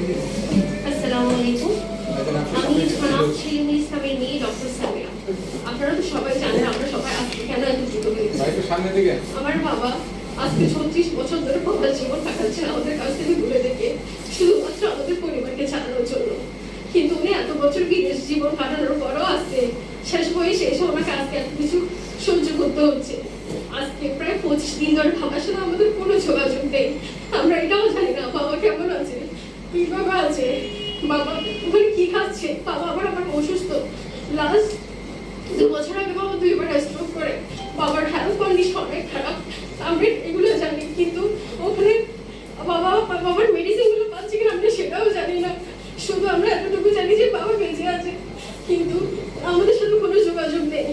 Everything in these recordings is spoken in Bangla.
আসসালামু আলাইকুম আমি থানা শিলিগুড়ি ইসলামের মেয়ে ডক্টর সামিয়া আপনারা তো সবাই জানেন আমরা সবাই আজকে কেন এত দ্রুত হয়েছি আমার বাবা আজকে বছর ধরে জীবন কাটাচ্ছেন আমাদের কাছ থেকে দূরে থেকে শুধুমাত্র আমাদের পরিবারকে চালানোর জন্য। কিন্তু উনি এত বছর বিদেশ জীবন কাটানোর পরও আজকে শেষ বয়সে এসে ওনাকে আজকে এত কিছু সহ্য করতে হচ্ছে। আজকে প্রায় পঁচিশ দিন ধরে বাবার সাথে আমাদের কোনো যোগাযোগ নেই। আমরা এটাও জানি না বাবা কেমন আছে? বাবা ওখানে কি খাচ্ছে? বাবা আবার আমার অসুস্থ। লাস্ট দু বছর আগে বাবা দুইবার স্ট্রোক করে। বাবার হেলথ কন্ডিশন অনেক খারাপ। আমরা এগুলো জানি, কিন্তু ওখানে বাবা, বাবার মেডিসিনগুলো পাচ্ছে কিনা আমরা সেটাও জানি না। শুধু আমরা এতটুকু জানি যে বাবা বেঁচে আছে। কিন্তু আমাদের সাথে কোনো যোগাযোগ নেই।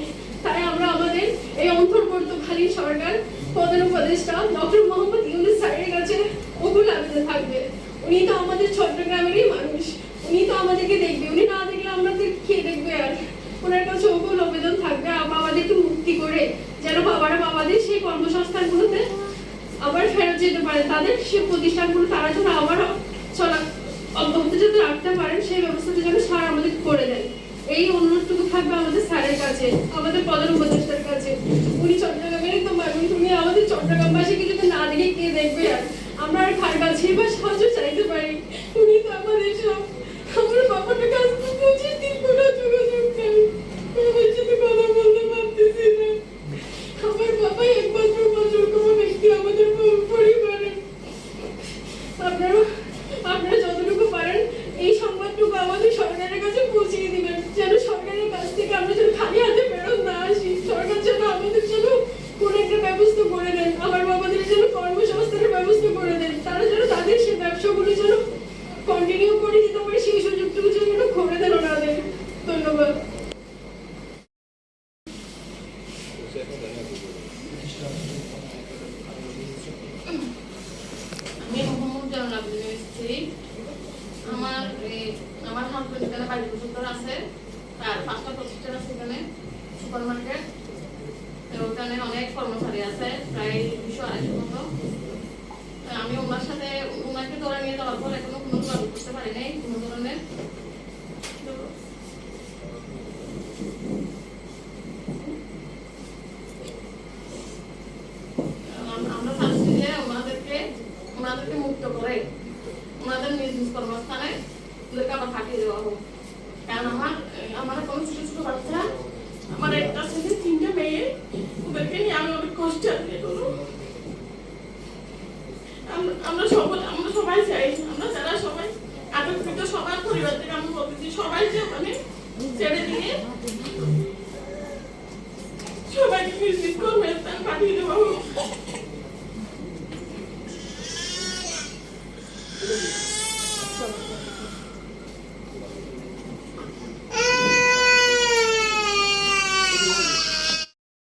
তাই আমরা আমাদের এই অন্তর্বর্তীকালীন সরকার প্রধান উপদেষ্টা, ডক্টর মোহাম্মদ ইউনুস স্যারের কাছে ওগুলো আবেদন থাকবে উনি তো আমাদের চট্টগ্রামেরই মানুষ উনি তো আমাদেরকে দেখবে উনি না দেখলে আমাদের কে দেখবে আর ওনার কাছে ওগুলো আবেদন থাকবে আর বাবাদেরকে মুক্তি করে যেন বাবারা বাবাদের সেই কর্মসংস্থানগুলোতে আবার ফেরত যেতে পারে, তাদের সে প্রতিষ্ঠানগুলো তারা যেন আবার চলা অব্যাহত যাতে রাখতে পারেন, সেই ব্যবস্থাটা যেন স্যার আমাদের করে দেন এই অনুরোধটুকু থাকবে আমাদের স্যারের কাছে, আমাদের প্রধান উপদেষ্টার কাছে। উনি চট্টগ্রামের তো মানুষ উনি আমাদের চট্টগ্রামবাসীকে যদি না দেখে কে দেখবে আর আমরা আর কার কাছে বা সাহায্য চাইতে পারি? উনি তো আমাদের সব আমার বাবার কাছে তো পঁচিশ দিন কোনো যোগাযোগ নেই বাবার সাথে কথা বলতে পারতেছি না আমার বাবাই একমাত্র বছর কোনো ব্যক্তি আমাদের পরিবারে আপনারা আপনারা যতটুকু পারেন এই সংবাদটুকু আমাদের সরকারের কাছে পৌঁছিয়ে দিবেন যেন সরকারের কাছ থেকে আমরা যেন খালি হাতে ফেরত না আসি সরকার যেন আমাদের জন্য কোন একটা ব্যবস্থা করে দেন আমার বাবাদের যেন কর্মসংস্থানের ব্যবস্থা করে দেন তারা যেন তাদের সেই ব্যবসাগুলো যেন কন্টিনিউ করে দিতে পারে সেই সুযোগটুকু যেন করে দেন ওনাদের ধন্যবাদ আমি মোহাম্মদ আবেদনে এসেছি আমার আমার হাজবেন্ড এখানে বাড়ি প্রচুর আছে। আর পাঁচটা প্রতিষ্ঠান আছে এখানে সুপার মার্কেট ওখানে অনেক কর্মচারী আছে, প্রায় দুশো আড়াইশো মতো। আমি ওনার সাথে, ওনাকে ধরে নিয়ে যাওয়ার পর এখনও কোনো যোগাযোগ করতে পারি নাই কোনো ধরনের তো আম- আমরা চাচ্ছি যে ওনাদেরকে ওনাদেরকে মুক্ত করে নিজ কর্মস্থানে ওদেরকে আবার পাঠিয়ে দেওয়া হোক। কারণ আমার আমার এখন ছোট ছোট বাচ্চা, আমার একটা ছেলে, তিনটে মেয়ে, ওদেরকে নিয়ে আমি অনেক কষ্ট আছি আমরা সবাই আমরা সবাই চাই, আমরা যারা সবাই আটককৃত সবার পরিবার থেকে আমি বলতেছি, সবাই যে মানে ছেড়ে দিয়ে সবাইকে নিজ কর্মস্থান পাঠিয়ে দেওয়া হোক।